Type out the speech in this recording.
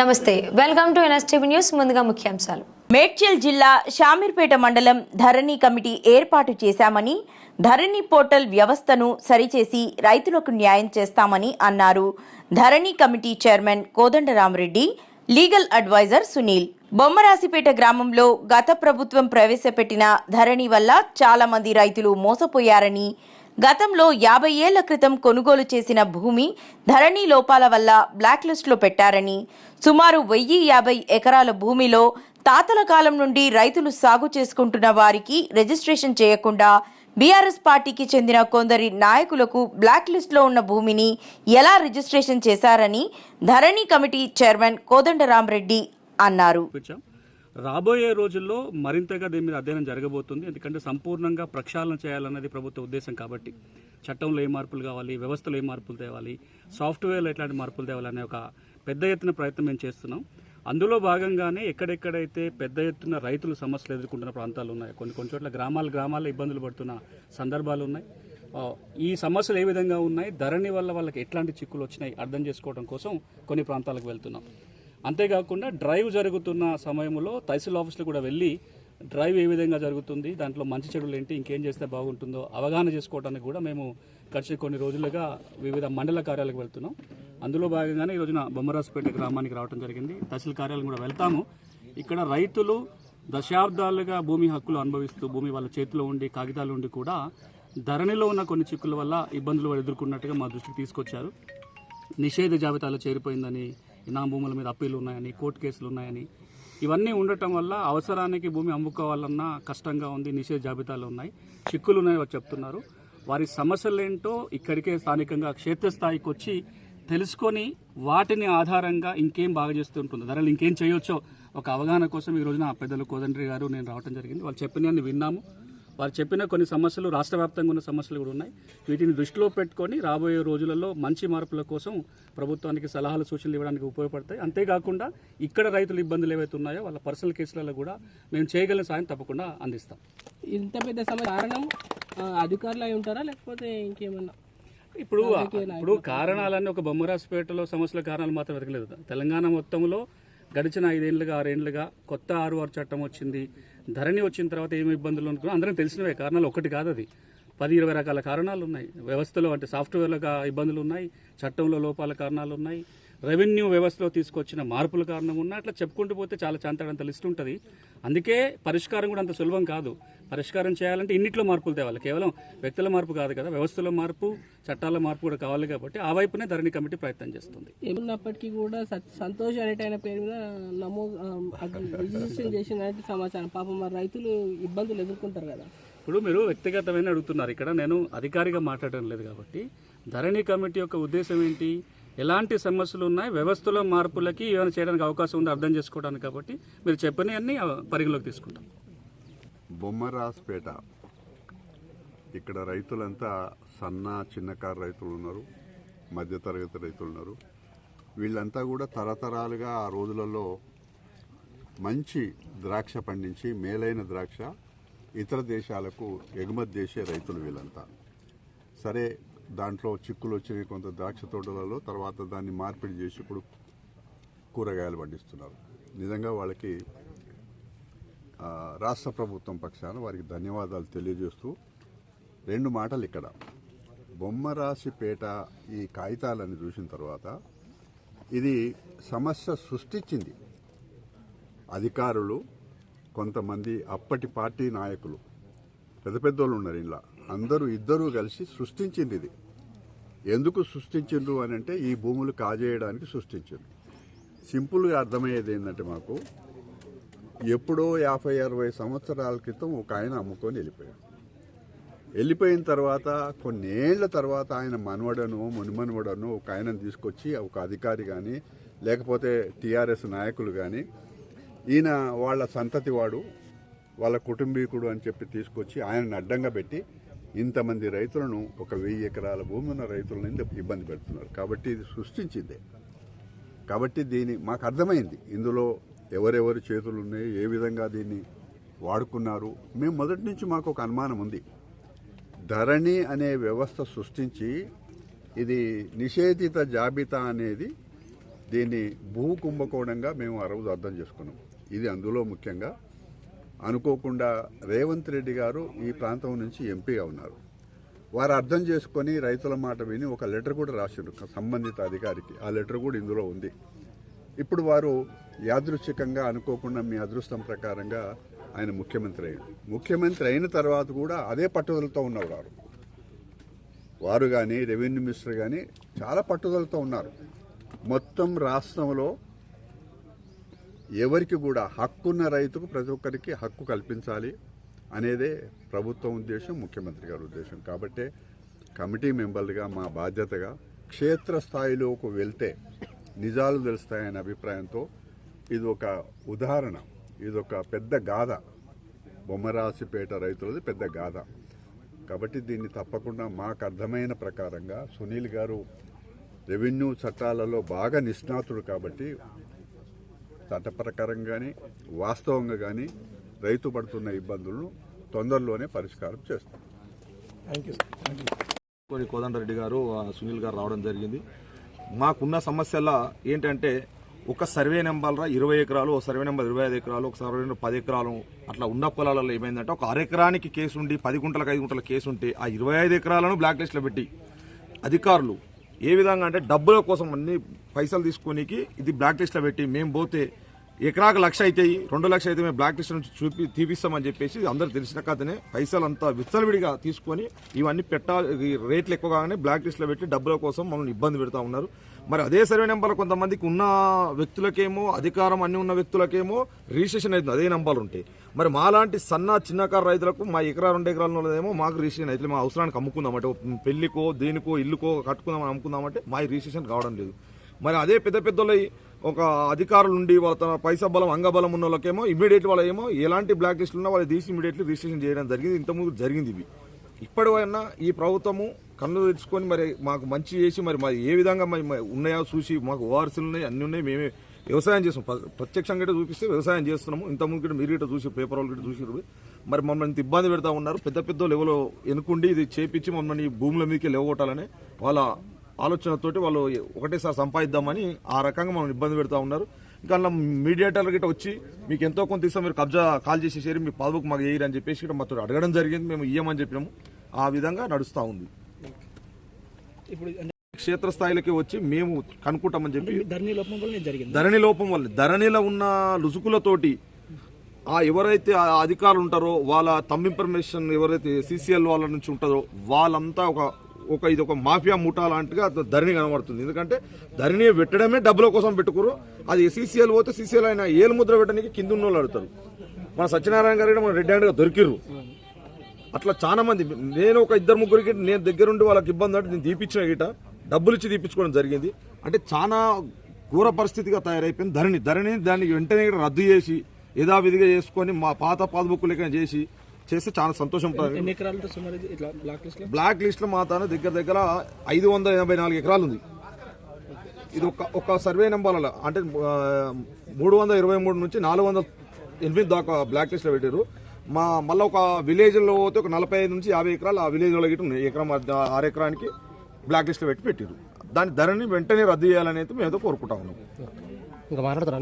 నమస్తే. Welcome to NSTV news ముందుగా ముఖ్యాంశాలు. మేడ్చల్ జిల్లా షామీర్పేట మండలం ధరణి కమిటీ ఏర్పాటు చేశామని ధరణి పోర్టల్ వ్యవస్థను సరిచేసి రైతులకు న్యాయం చేస్తామని అన్నారు. Dharani committee chairman Kodandaramareddy legal adviser Sunil. Bommarasipeta గ్రామంలో గత ప్రభుత్వం ప్రవేశపెట్టిన ధరణి వల్ల చాలా మంది రైతులు మోసపోయారని గతంలో యాభై ఏళ్ళ క్రితం కొనుగోలు చేసిన భూమి ధరణి లోపాల వల్ల బ్లాక్ లిస్టులో పెట్టారని సుమారు వెయ్యి యాభై ఎకరాల భూమిలో తాతల కాలం నుండి రైతులు సాగు చేసుకుంటున్న వారికి రిజిస్ట్రేషన్ చేయకుండా బీఆర్ఎస్ పార్టీకి చెందిన కొందరి నాయకులకు బ్లాక్ లిస్టులో ఉన్న భూమిని ఎలా రిజిస్ట్రేషన్ చేశారని ధరణి కమిటీ చైర్మన్ కోదండరామరెడ్డి అన్నారు. రాబోయే రోజుల్లో మరింతగా దీని మీద అధ్యయనం జరగబోతుంది. ఎందుకంటే సంపూర్ణంగా ప్రక్షాళన చేయాలన్నది ప్రభుత్వ ఉద్దేశం కాబట్టి చట్టంలో ఏ మార్పులు కావాలి వ్యవస్థలో ఏ మార్పులు తేవాలి సాఫ్ట్వేర్లో ఎట్లాంటి మార్పులు తేవాలి అనే ఒక పెద్ద ఎత్తున ప్రయత్నం మేము చేస్తున్నాం. అందులో భాగంగానే ఎక్కడెక్కడైతే పెద్ద ఎత్తున రైతులు సమస్యలు ఎదుర్కొంటున్న ప్రాంతాలు ఉన్నాయి కొన్ని కొన్ని చోట్ల గ్రామాలు గ్రామాల్లో ఇబ్బందులు పడుతున్న సందర్భాలు ఉన్నాయి. ఈ సమస్యలు ఏ విధంగా ఉన్నాయి ధరణి వల్ల వాళ్ళకి ఎట్లాంటి చిక్కులు వచ్చినాయి అర్థం చేసుకోవడం కోసం కొన్ని ప్రాంతాలకు వెళ్తున్నాం. అంతేకాకుండా డ్రైవ్ జరుగుతున్న సమయంలో తహసీల్ ఆఫీసులు కూడా వెళ్ళి డ్రైవ్ ఏ విధంగా జరుగుతుంది దాంట్లో మంచి చెడులు ఏంటి ఇంకేం చేస్తే బాగుంటుందో అవగాహన చేసుకోవడానికి కూడా మేము గడిచిన కొన్ని రోజులుగా వివిధ మండల కార్యాలకు వెళ్తున్నాం. అందులో భాగంగానే ఈ రోజున బొమ్మరాజుపేట గ్రామానికి రావడం జరిగింది. తహసీల్ కార్యాలయం కూడా వెళ్తాము. ఇక్కడ రైతులు దశాబ్దాలుగా భూమి హక్కులు అనుభవిస్తూ భూమి వాళ్ళ చేతిలో ఉండి కాగితాలు ఉండి కూడా ధరణిలో ఉన్న కొన్ని చిక్కుల వల్ల ఇబ్బందులు ఎదుర్కొన్నట్టుగా మా దృష్టికి తీసుకొచ్చారు. నిషేధ జాబితాలో చేరిపోయిందని నా భూముల మీద అప్పీలు ఉన్నాయని కోర్టు కేసులు ఉన్నాయని ఇవన్నీ ఉండటం వల్ల అవసరానికి భూమి అమ్ముకోవాలన్నా కష్టంగా ఉంది నిషేధ జాబితాలు ఉన్నాయి. చిక్కులు ఉన్నాయని వారు చెప్తున్నారు. వారి సమస్యలు ఏంటో ఇక్కడికే స్థానికంగా క్షేత్రస్థాయికి వచ్చి తెలుసుకొని వాటిని ఆధారంగా ఇంకేం బాగా చేస్తూ ఉంటుంది. ధరలు ఇంకేం చేయొచ్చో ఒక అవగాహన కోసం ఈ రోజున పెద్దలు కోదండ్రి గారు నేను రావడం జరిగింది. వాళ్ళు చెప్పినవన్నీ విన్నాము. వారు చెప్పిన కొన్ని సమస్యలు రాష్ట్ర వ్యాప్తంగా ఉన్న సమస్యలు కూడా ఉన్నాయి. వీటిని దృష్టిలో పెట్టుకొని రాబోయే రోజులలో మంచి మార్పుల కోసం ప్రభుత్వానికి సలహాలు సూచనలు ఇవ్వడానికి ఉపయోగపడతాయి. అంతేకాకుండా ఇక్కడ రైతుల ఇబ్బందులు ఏవైతే ఉన్నాయో వాళ్ళ పర్సనల్ కేసులలో కూడా మేము చేయగలిగిన సాయం తప్పకుండా అందిస్తాం. ఇంత పెద్ద సమస్య కారణం అధికారులు అయి ఉంటారా? లేకపోతే ఇంకేమన్నా? ఇప్పుడు ఇప్పుడు కారణాలన్నీ ఒక బొమ్మరాజపేటలో సమస్యల కారణాలు మాత్రం వెతకలేదు. తెలంగాణ మొత్తంలో గడిచిన ఐదేళ్ళుగా ఆరేళ్ళుగా కొత్త ఆరు ఆరు చట్టం వచ్చింది. ధరణి వచ్చిన తర్వాత ఏమి ఇబ్బందులు అనుకున్నా అందరం తెలిసినవే కారణాలు ఒకటి కాదు అది. పది ఇరవై రకాల కారణాలు ఉన్నాయి. వ్యవస్థలో అంటే సాఫ్ట్వేర్లో ఇబ్బందులు ఉన్నాయి చట్టంలో లోపాల కారణాలు ఉన్నాయి. రెవెన్యూ వ్యవస్థలో తీసుకొచ్చిన మార్పుల కారణం ఉన్నాయి అట్లా చెప్పుకుంటూ పోతే చాలా చాంతాడంత లిస్ట్ ఉంటుంది. అందుకే పరిష్కారం కూడా అంత సులభం కాదు. పరిష్కారం చేయాలంటే ఇన్నిట్లో మార్పులు తేవాలి. కేవలం వ్యక్తుల మార్పు కాదు కదా వ్యవస్థలో మార్పు చట్టాల మార్పు కూడా కావాలి కాబట్టి ఆ వైపునే ధరణి కమిటీ ప్రయత్నం చేస్తుంది. ఏమున్నప్పటికీ కూడా సత్- సంతోష్ అనేట ఆయన పేరు మీద నమో రిజిస్ట్రేషన్ చేసినట్టు సమాచారం. పాపం మరి రైతులు ఇబ్బందులు ఎదుర్కొంటారు కదా. ఇప్పుడు మీరు వ్యక్తిగతమైన అడుగుతున్నారు. ఇక్కడ నేను అధికారిగా మాట్లాడడం లేదు కాబట్టి ధరణి కమిటీ యొక్క ఉద్దేశం ఏంటి? ఎలాంటి సమస్యలు ఉన్నాయి వ్యవస్థలో మార్పులకి ఏమైనా చేయడానికి అవకాశం ఉందో అర్థం చేసుకోవడానికి కాబట్టి మీరు చెప్పినవన్నీ పరిగణలోకి తీసుకుంటాం. బొమ్మరాజ్పేట. ఇక్కడ రైతులంతా సన్న చిన్నకారు రైతులు ఉన్నారు మధ్యతరగతి రైతులు ఉన్నారు. వీళ్ళంతా కూడా తరతరాలుగా ఆ రోజులలో మంచి ద్రాక్ష పండించి మేలైన ద్రాక్ష ఇతర దేశాలకు ఎగుమతి చేసే రైతులు వీళ్ళంతా. సరే దాంట్లో చిక్కులు వచ్చినాయి కొంత ద్రాక్ష తోటలలో తర్వాత దాన్ని మార్పిడి చేసి ఇప్పుడు కూరగాయలు పండిస్తున్నారు. నిజంగా వాళ్ళకి రాష్ట్ర ప్రభుత్వం పక్షాన వారికి ధన్యవాదాలు తెలియజేస్తూ రెండు మాటలు ఇక్కడ. బొమ్మరాశిపేట ఈ కాగితాలను చూసిన తర్వాత ఇది సమస్య సృష్టించింది. అధికారులు కొంతమంది అప్పటి పార్టీ నాయకులు పెద్ద పెద్దోళ్ళు ఉన్నారు ఇలా అందరూ ఇద్దరూ కలిసి సృష్టించింది ఇది. ఎందుకు సృష్టించిండ్రు అని అంటే ఈ భూములు కాజేయడానికి సృష్టించిండ్రు. సింపుల్గా అర్థమయ్యేది ఏంటంటే మాకు ఎప్పుడో యాభై అరవై సంవత్సరాల క్రితం ఒక ఆయన అమ్ముకొని వెళ్ళిపోయాడు. వెళ్ళిపోయిన తర్వాత కొన్నేళ్ళ తర్వాత ఆయన మనవడను మునిమనవడను ఒక ఆయనను తీసుకొచ్చి ఒక అధికారి కానీ లేకపోతే టీఆర్ఎస్ నాయకులు కానీ ఈయన వాళ్ళ సంతతి వాడు వాళ్ళ కుటుంబీకుడు అని చెప్పి తీసుకొచ్చి ఆయనను అడ్డంగా పెట్టి ఇంతమంది రైతులను ఒక వెయ్యి ఎకరాల భూమి ఉన్న రైతులను ఇబ్బంది పెడుతున్నారు. కాబట్టి ఇది సృష్టించిందే. కాబట్టి దీని మాకు అర్థమైంది. ఇందులో ఎవరెవరి చేతులు ఉన్నాయి ఏ విధంగా దీన్ని వాడుకున్నారు. మేము మొదటి నుంచి మాకు ఒక అనుమానం ఉంది. ధరణి అనే వ్యవస్థ సృష్టించి ఇది నిషేధిత జాబితా అనేది దీన్ని భూ కుంభకోణంగా మేము ఆ రోజు అర్థం చేసుకున్నాం. ఇది అందులో ముఖ్యంగా అనుకోకుండా రేవంత్ రెడ్డి గారు ఈ ప్రాంతం నుంచి ఎంపీగా ఉన్నారు వారు అర్థం చేసుకొని రైతుల మాట విని ఒక లెటర్ కూడా రాసిండ్రు సంబంధిత అధికారికి. ఆ లెటర్ కూడా ఇందులో ఉంది. ఇప్పుడు వారు యాదృచ్ఛికంగా అనుకోకుండా మీ అదృష్టం ప్రకారంగా ఆయన ముఖ్యమంత్రి అయ్యారు. ముఖ్యమంత్రి అయిన తర్వాత కూడా అదే పట్టుదలతో ఉన్నారు వారు. వారు కానీ రెవెన్యూ మినిస్టర్ కానీ చాలా పట్టుదలతో ఉన్నారు. మొత్తం రాష్ట్రంలో ఎవరికి కూడా హక్కున్న రైతుకు ప్రతి ఒక్కరికి హక్కు కల్పించాలి అనేదే ప్రభుత్వం ఉద్దేశం ముఖ్యమంత్రి గారి ఉద్దేశం. కాబట్టే కమిటీ మెంబర్లుగా మా బాధ్యతగా క్షేత్రస్థాయిలోకి వెళ్తే నిజాలు తెలుస్తాయనే అభిప్రాయంతో ఇది ఒక ఉదాహరణ ఇది ఒక పెద్ద గాథ. బొమ్మరాసిపేట రైతులది పెద్ద గాథ. కాబట్టి దీన్ని తప్పకుండా మాకు అర్థమైన ప్రకారంగా సునీల్ గారు రెవెన్యూ చట్టాలలో బాగా నిష్ణాతుడు కాబట్టి చట్ట ప్రకారం కానీ వాస్తవంగా కానీ రైతు పడుతున్న ఇబ్బందులను తొందరలోనే పరిష్కారం చేస్తాం. కోరి కోదండరెడ్డి గారు సునీల్ గారు రావడం జరిగింది. మాకున్న సమస్యల ఏంటంటే ఒక సర్వే నెంబర్ ఇరవై ఎకరాలు ఒక సర్వే నెంబర్ ఇరవై ఐదు ఎకరాలు ఒక సర్వే నెంబర్ పది ఎకరాలు అట్లా ఉన్న పొలాలలో ఏమైందంటే ఒక అర ఎకరానికి కేసు ఉండి పది గుంటలకు ఐదు గుంటల కేసు ఉంటే ఆ ఇరవై ఐదు ఎకరాలను బ్లాక్ లిస్ట్లో పెట్టి అధికారులు ఏ విధంగా అంటే డబ్బుల కోసం అన్ని పైసలు తీసుకోనికి ఇది బ్లాక్ లిస్ట్లో పెట్టి మేము పోతే ఎకరాకు లక్ష అవుతాయి రెండు లక్షలు అయితే మేము బ్లాక్ లిస్ట్ నుంచి చూపి తీపిస్తామని చెప్పేసి అందరు తెలిసిన కథనే పైసలు అంతా విచ్చలవిడిగా తీసుకొని ఇవన్నీ పెట్టాలి రేట్లు రేట్లు ఎక్కువగానే బ్లాక్ లిస్ట్లో పెట్టి డబ్బుల కోసం మమ్మల్ని ఇబ్బంది పెడతా ఉన్నారు. మరి అదే సర్వే నెంబర్ కొంతమందికి ఉన్న వ్యక్తులకేమో అధికారం అన్ని ఉన్న వ్యక్తులకేమో రిజిస్ట్రేషన్ అవుతుంది అదే నెంబర్లు ఉంటాయి మరి మాలాంటి సన్న చిన్నకారు రైతులకు మా ఎకరా రెండు ఎకరాల ఉన్నదేమో మాకు రిజిస్ట్రేషన్ అయితే మా అవసరానికి అమ్ముకుందామంటే పెళ్ళికో దేనికో ఇల్లుకో కట్టుకుందామని అమ్ముకుందామంటే మా రిజిస్ట్రేషన్ కావడం లేదు. మరి అదే పెద్ద పెద్దోళ్ళ ఒక అధికారులు ఉండి వాళ్ళ తన పైసా బలం అంగబలం ఉన్న వాళ్ళకేమో ఇమీడియట్ వాళ్ళ ఏమో ఎలాంటి బ్లాక్ లిస్టులు ఉన్నా వాళ్ళు తీసి ఇమీడియట్లీ రిజిస్ట్రేషన్ చేయడం జరిగింది. ఇంతకుముందు జరిగింది ఇవి. ఇప్పటివైనా ఈ ప్రభుత్వము కన్ను తెచ్చుకొని మరి మాకు మంచి చేసి మరి మరి ఏ విధంగా మరి ఉన్నాయో చూసి మాకు ఓఆర్సీలు ఉన్నాయి అన్నీ ఉన్నాయి మేమే వ్యవసాయం చేస్తాం. ప్ర- ప్రత్యక్షంగా ఇటు చూపిస్తే వ్యవసాయం చేస్తున్నాము. ఇంతకుముందు ముందు మీరు గిట్ట చూసి పేపర్ వాళ్ళు గిట్ట చూసి మరి మమ్మల్ని ఇంత ఇబ్బంది పెడతా ఉన్నారు. పెద్ద పెద్ద లెవెల్ ఎన్నుకుండి ఇది చేపించి మమ్మల్ని ఈ భూముల మీదకి లేవగొట్టాలని వాళ్ళ ఆలోచనతోటి వాళ్ళు ఒకటేసారి సంపాదిద్దామని ఆ రకంగా మనం ఇబ్బంది పెడతా ఉన్నారు. ఇంకా అలా మీడియేటర్లు గిట్ట వచ్చి మీకు ఎంతో కొంత ఇస్తాం మీరు కబ్జా కాల్ చేసేసారు మీ పాస్బుక్ మాకు వేయరు అని చెప్పేసి ఇక్కడ మాతో అడగడం జరిగింది. మేము ఇయ్యమని చెప్పినాము. ఆ విధంగా నడుస్తూ ఉంది. ఇప్పుడు క్షేత్రస్థాయిలకి వచ్చి మేము కనుక్కుంటామని చెప్పి ధరణి లోపం వల్ల జరిగింది. ధరణి లోపం వల్ల ధరణిలో ఉన్న లుసుకులతోటి ఆ ఎవరైతే ఆ అధికారులు ఉంటారో వాళ్ళ తమ్ ఇన్ఫర్మేషన్ ఎవరైతే సీసీఎల్ వాళ్ళ నుంచి ఉంటుందో వాళ్ళంతా ఒక ఒక ఇది ఒక మాఫియా ముఠా లాంటిగా ధరణి కనబడుతుంది. ఎందుకంటే ధరణి పెట్టడమే డబ్బుల కోసం పెట్టుకోరు. అది సీసీఎల్ పోతే సీసీఎల్ అయిన ఏలు ముద్ర పెట్టడానికి కింద ఉన్న వాళ్ళు అడుగుతారు. మన సత్యనారాయణ గారు మన రెడ్ హ్యాండ్గా దొరికిర్రు. అట్లా చాలా మంది. నేను ఒక ఇద్దరు ముగ్గురికి నేను దగ్గరుండి వాళ్ళకి ఇబ్బంది అంటే నేను తీపిచ్చిన గిట. డబ్బులు ఇచ్చి తీపించుకోవడం జరిగింది. అంటే చాలా ఘోర పరిస్థితిగా తయారైపోయింది. ధరణి ధరణి దాన్ని వెంటనే రద్దు చేసి యథావిధిగా చేసుకొని మా పాత పాస్బుక్ లెక్క చేసి చేస్తే చాలా సంతోషం బ్లాక్ లిస్ట్లో మా తాను దగ్గర దగ్గర ఐదు వందల ఎనభై నాలుగు ఎకరాలు ఉంది ఇది ఒక ఒక సర్వే నెంబర్ల అంటే మూడు వందల ఇరవై మూడు నుంచి నాలుగు వందల ఎనిమిది దాకా బ్లాక్ లిస్ట్లో పెట్టారు మా మళ్ళీ ఒక విలేజ్లో పోతే ఒక నలభై ఐదు నుంచి యాభై ఎకరాలు ఆ విలేజ్లో గిట్ట ఉన్నాయి ఎకరం ఆరు ఎకరానికి. బ్లాక్ లిస్ట్లో పెట్టి పెట్టారు దాని ధరని వెంటనే రద్దు చేయాలనేది అయితే మేము కోరుకుంటా ఉన్నాం. ఇంకా మాట్లాడతారా?